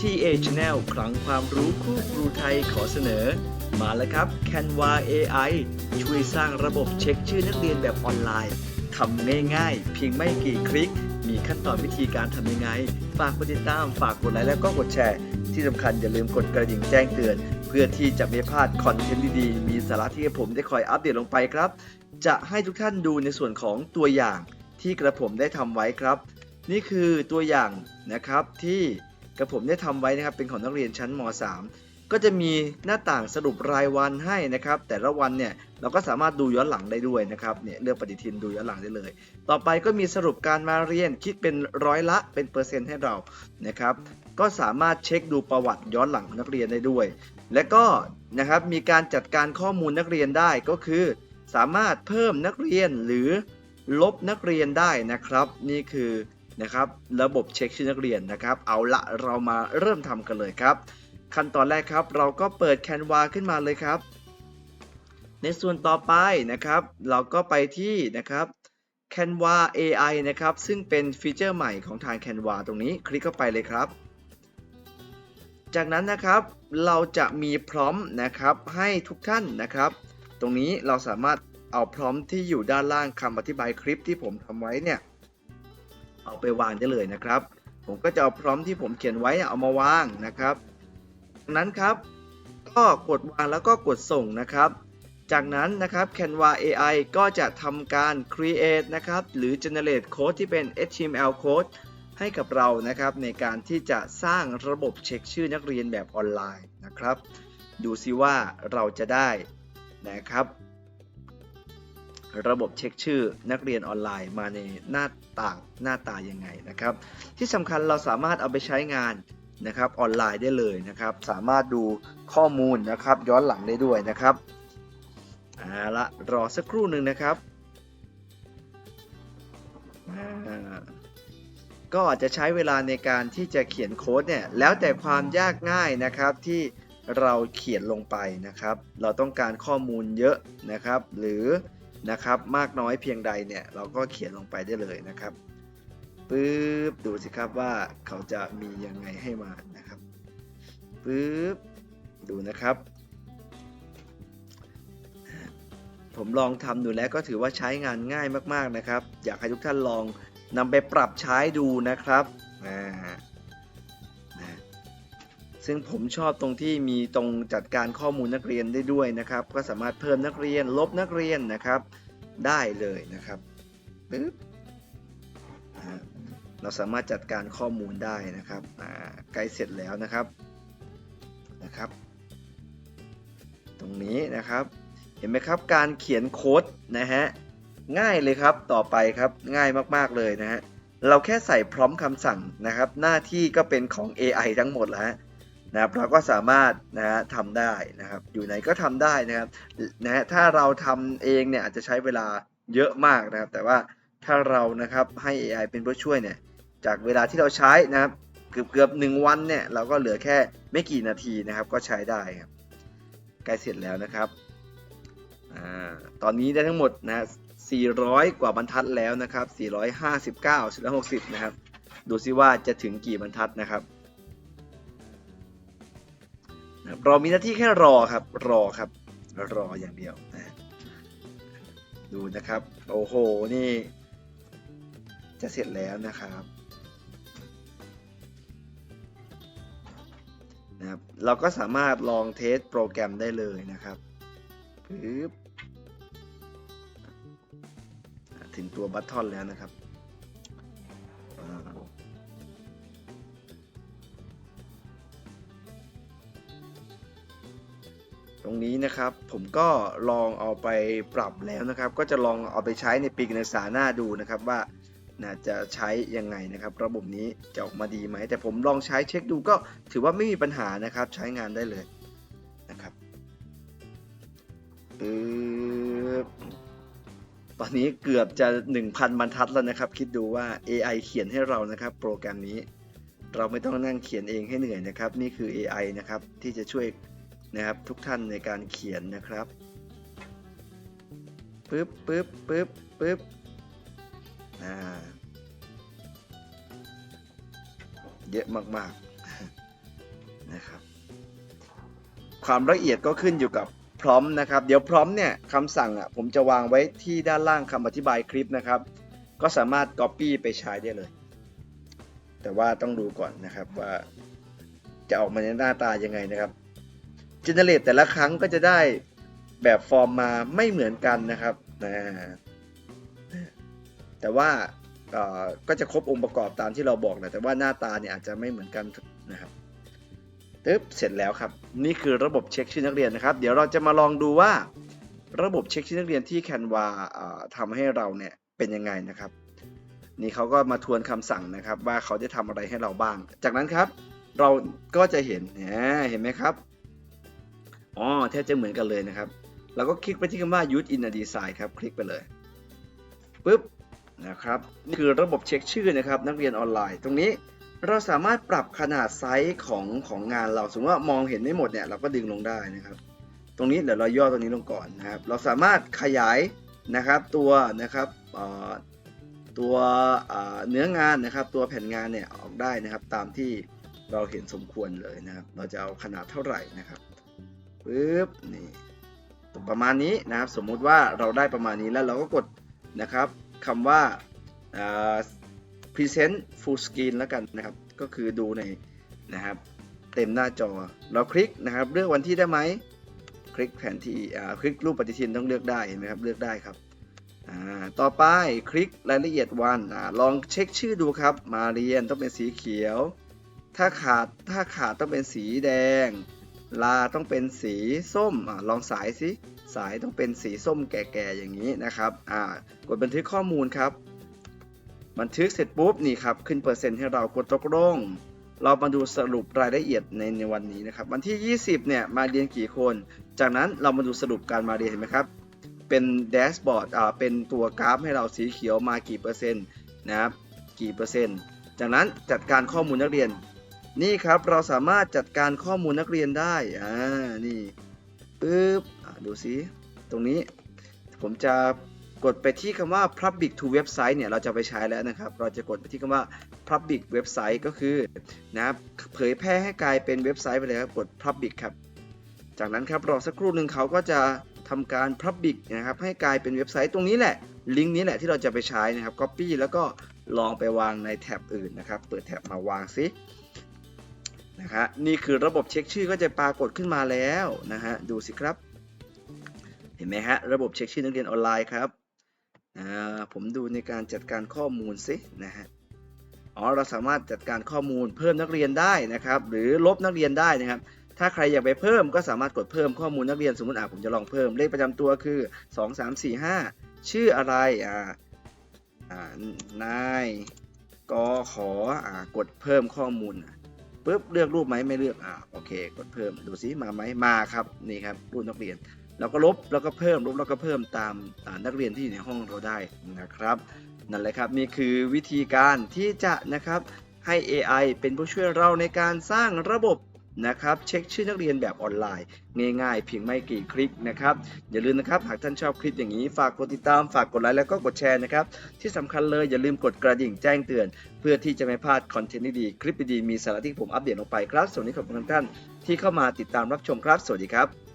TA Channel ครั้งความรู้คู่ครูไทยขอเสนอ มาแล้วครับ Canva AI ช่วยสร้างระบบเช็คชื่อนักเรียนแบบออนไลน์ทำง่ายๆ เพียงไม่กี่คลิก มีขั้นตอนวิธีการทำยังไง ฝากกดติดตาม ฝากกดไลค์แล้วก็กดแชร์ ที่สำคัญอย่าลืมกดกระดิ่งแจ้งเตือน เพื่อที่จะไม่พลาดคอนเทนต์ดีๆ มีสาระที่ผมได้คอยอัปเดตลงไปครับ จะให้ทุกท่านดูในส่วนของตัวอย่างที่กระผมได้ทำไว้ครับ นี่คือตัวอย่างนะครับที่ กระผมได้ทำไว้นะครับเป็นของนักเรียนชั้นม .3 ก็จะมีหน้าต่างสรุปรายวันให้นะครับ แต่ละวันเนี่ยเราก็สามารถดูย้อนหลังได้ด้วยนะครับเนี่ยเลือกปฏิทินดูย้อนหลังได้เลย ต่อไปก็มีสรุปการมาเรียนคิดเป็นร้อยละเป็นเปอร์เซ็นต์ให้เรานะครับ ก็สามารถเช็คดูประวัติย้อนหลังของนักเรียนได้ด้วย และก็นะครับมีการจัดการข้อมูลนักเรียนได้ก็คือ สามารถเพิ่มนักเรียนหรือลบนักเรียนได้นะครับ นี่คือ นะครับระบบเช็คชื่อนักเรียนนะครับ เอาละเรามาเริ่มทำกันเลยครับ ขั้นตอนแรกครับ เราก็เปิด Canva ขึ้นมาเลยครับ ในส่วนต่อไปนะครับ เราก็ไปที่นะครับ Canva AI นะครับ ซึ่งเป็นฟีเจอร์ใหม่ของทาง Canva ตรงนี้คลิกเข้าไปเลยครับ จากนั้นนะครับเราจะมีพร้อมนะครับให้ทุกท่านนะครับ ตรงนี้เราสามารถเอาพร้อมที่อยู่ด้านล่างคำอธิบายคลิปที่ผมทำไว้เนี่ย เอาไปวางได้เลยนะครับ ผมก็จะเอาพร้อมที่ผมเขียนไว้เอามาวางนะครับจากนั้นครับ ก็กดวางแล้วก็กดส่งนะครับ จากนั้นนะครับ Canva AI ก็จะทำการ create นะครับ หรือ generate code ที่เป็น HTML code ให้กับเรานะครับในการที่จะสร้างระบบเช็คชื่อนักเรียนแบบออนไลน์นะครับ ดูซิว่าเราจะได้นะครับ ระบบเช็คชื่อนักเรียนออนไลน์มาในหน้าต่างหน้าตายังไงนะครับ ที่สำคัญเราสามารถเอาไปใช้งานนะครับออนไลน์ได้เลยนะครับ สามารถดูข้อมูลนะครับย้อนหลังได้ด้วยนะครับเอาละรอสักครู่หนึ่งนะครับอ่าก็อาจจะใช้เวลาในการที่จะเขียนโค้ดเนี่ยแล้วแต่ความยากง่ายนะครับที่เราเขียนลงไปนะครับ เราต้องการข้อมูลเยอะนะครับ หรือ นะครับมากน้อยเพียงใดเนี่ยเราก็เขียนลงไปได้เลยนะครับปึ๊บดูสิครับว่าเขาจะมียังไงให้มานะครับปึ๊บดูนะครับ ผมลองทำดูแล้วก็ถือว่าใช้งานง่ายมากๆนะครับ อยากให้ทุกท่านลองนำไปปรับใช้ดูนะครับอ่า ซึ่งผมชอบตรงที่มีตรงจัดการข้อมูลนักเรียนได้ด้วยนะครับ ก็สามารถเพิ่มนักเรียนลบนักเรียนนะครับ ได้เลยนะครับปึ๊บเราสามารถจัดการข้อมูลได้นะครับใกล้เสร็จแล้วนะครับนะครับ ตรงนี้นะครับ เห็นไหมครับการเขียนโค้ดนะฮะง่ายเลยครับต่อไปครับง่ายมากๆเลยนะฮะเราแค่ใส่พร้อมคำสั่งนะครับ หน้าที่ก็เป็นของ AI ทั้งหมดแล้ว นะครับเราก็สามารถนะฮะทำได้นะครับ อยู่ไหนก็ทำได้นะครับนะฮะถ้าเราทำเองเนี่ยอาจจะใช้เวลาเยอะมากนะครับ แต่ว่าถ้าเรานะครับให้ AI เป็นผู้ช่วยเนี่ยจากเวลาที่เราใช้นะครับเกือบเกือบหนึ่งวันเนี่ยเราก็เหลือแค่ไม่กี่นาทีนะครับ ก็ใช้ได้ครับใกล้เสร็จแล้วนะครับอตอนนี้ได้ทั้งหมดนะ400 กว่าบรรทัดแล้วนะครับ 459 460 นะครับ ดูซิว่าจะถึงกี่บรรทัดนะครับ เรามีหน้าที่แค่รอครับ รอครับ รออย่างเดียวนะดูนะครับ โอ้โห นี่ จะเสร็จแล้วนะครับนะครับ เราก็สามารถลองเทสโปรแกรมได้เลยนะครับปึ๊บถึงตัวบัตทอนแล้วนะครับ นี้นะครับ ผมก็ลองเอาไปปรับแล้วนะครับ ก็จะลองเอาไปใช้ในปีการศึกษาหน้าดูนะครับว่านะจะใช้ยังไงนะครับ ระบบนี้จะออกมาดีไหม แต่ผมลองใช้เช็คดูก็ถือว่าไม่มีปัญหานะครับ ใช้งานได้เลยนะครับปึ๊บตอนนี้เกือบจะ 1,000 บรรทัดแล้วนะครับ คิดดูว่า AI เขียนให้เรานะครับ โปรแกรมนี้ เราไม่ต้องนั่งเขียนเองให้เหนื่อยนะครับ นี่คือ AI นะครับที่จะช่วย นะครับทุกท่านในการเขียนนะครับปึ๊บปึ๊บปึ๊บปึ๊บอ่าเยอะมากๆนะครับ ความละเอียดก็ขึ้นอยู่กับพร้อมนะครับ เดี๋ยวพร้อมเนี่ยคำสั่งอะผมจะวางไว้ที่ด้านล่างคำอธิบายคลิปนะครับ ก็สามารถ Copy ไปใช้ได้เลย แต่ว่าต้องดูก่อนนะครับว่าจะออกมาในหน้าตายังไงนะครับ Generate แต่ละครั้งก็จะได้แบบฟอร์มมาไม่เหมือนกันนะครับนะแต่ว่าก็จะครบองค์ประกอบตามที่เราบอกแหละแต่ว่าหน้าตาเนี่ยอาจจะไม่เหมือนกันนะครับตึ๊บเสร็จแล้วครับ นี่คือระบบเช็คชื่อนักเรียนนะครับ เดี๋ยวเราจะมาลองดูว่า ระบบเช็คชื่อนักเรียนที่ Canva ทำให้เราเนี่ยเป็นยังไงนะครับ นี่เขาก็มาทวนคำสั่งนะครับ ว่าเขาจะทำอะไรให้เราบ้าง จากนั้นครับ เราก็จะเห็นนะเห็นไหมครับ อ๋อแทบจะเหมือนกันเลยนะครับ เราก็คลิกไปที่คำว่า use in a design ครับ คลิกไปเลยปุ๊บนะครับนี่คือระบบเช็คชื่อนะครับนักเรียนออนไลน์ ตรงนี้เราสามารถปรับขนาดไซส์ของของงานเราสมมติว่ามองเห็นไม่หมดเนี่ยเราก็ดึงลงได้นะครับ ตรงนี้เดี๋ยวเราย่อตรงนี้ลงก่อนนะครับ เราสามารถขยายนะครับตัวนะครับตัวเนื้องานนะครับ ตัวแผ่นงานเนี่ยออกได้นะครับ ตามที่เราเห็นสมควรเลยนะครับ เราจะเอาขนาดเท่าไหร่นะครับ ปึ๊บนี่ประมาณนี้นะครับสมมุติว่าเราได้ประมาณนี้แล้วเราก็กดนะครับคำว่า present full screen แล้วกันนะครับ ก็คือดูในนะครับเต็มหน้าจอเราคลิกนะครับเลือกวันที่ได้ไหมคลิกแผนที่คลิกรูปปฏิทินต้องเลือกได้เห็นไหมครับเลือกได้ครับต่อไปคลิกรายละเอียดวันอลองเช็คชื่อดูครับ มาเรียนต้องเป็นสีเขียว ถ้าขาดถ้าขาดต้องเป็นสีแดง ลาต้องเป็นสีส้มอลองสายสิสายต้องเป็นสีส้มแก่ๆอย่างนี้นะครับอ่ากดบันทึกข้อมูลครับ บันทึกเสร็จปุ๊บนี่ครับขึ้นเปอร์เซ็นต์ให้เรากดตกลงเรามาดูสรุปรายละเอียดในในวันนี้นะครับ วันที่ 20 เนี่ยมาเรียนกี่คน จากนั้นเรามาดูสรุปการมาเรียนเห็นไหมครับ เป็นแดชบอร์ดอ่าเป็นตัวกราฟให้เราสีเขียวมากี่เปอร์เซ็นต์นะครับกี่เปอร์เซ็นต์ จากนั้นจัดการข้อมูลนักเรียน นี่ครับเราสามารถจัดการข้อมูลนักเรียนได้ อ่า นี่ปึ๊บดูสิตรงนี้ ผมจะกดไปที่คำว่า public to website เนี่ย เราจะไปใช้แล้วนะครับ เราจะกดไปที่คำว่า public website ก็คือนะเผยแพร่ให้กลายเป็นเว็บไซต์ไปเลยครับ กด public ครับ จากนั้นครับรอสักครู่หนึ่งเขาก็จะทำการ public นะครับ ให้กลายเป็นเว็บไซต์ตรงนี้แหละ ลิงก์นี้แหละที่เราจะไปใช้นะครับ copy แล้วก็ลองไปวางในแท็บอื่นนะครับ เปิดแท็บมาวางซิ นะฮะนี่คือระบบเช็คชื่อก็จะปรากฏขึ้นมาแล้วนะฮะดูสิครับ เห็นไหมฮะระบบเช็คชื่อนักเรียนออนไลน์ครับผมดูในการจัดการข้อมูลสินะฮะอ๋อเราสามารถจัดการข้อมูลเพิ่มนักเรียนได้นะครับ หรือลบนักเรียนได้นะครับ ถ้าใครอยากไปเพิ่มก็สามารถกดเพิ่มข้อมูลนักเรียนสมมติอะผมจะลองเพิ่มเลขประจำตัวคือ 2 3 4 5 ชื่ออะไรอ่าอ่านายกขออ่ากดเพิ่มข้อมูลอะ ปุ๊บเลือกรูปไหมไม่เลือกอ่าโอเค กดเพิ่มดูซิมาไหมมาครับนี่ครับรูปนักเรียนเราก็ลบแล้วก็เพิ่มลบแล้วก็เพิ่มตามนักเรียนที่อยู่ในห้องเราได้นะครับนั่นแหละครับนี่คือวิธีการที่จะนะครับให้ AI เป็นผู้ช่วยเราในการสร้างระบบ นะครับ เช็คชื่อนักเรียนแบบออนไลน์ ง่ายๆ เพียงไม่กี่คลิกนะครับ อย่าลืมนะครับ หากท่านชอบคลิปอย่างนี้ ฝากกดติดตาม ฝากกดไลค์แล้วก็กดแชร์นะครับ ที่สำคัญเลยอย่าลืมกดกระดิ่งแจ้งเตือน เพื่อที่จะไม่พลาดคอนเทนต์ดีๆคลิปดีๆมีสาระที่ผมอัปเดตลงไปครับสวัสดีขอบคุณทุกท่านที่เข้ามาติดตามรับชมครับ สวัสดีครับ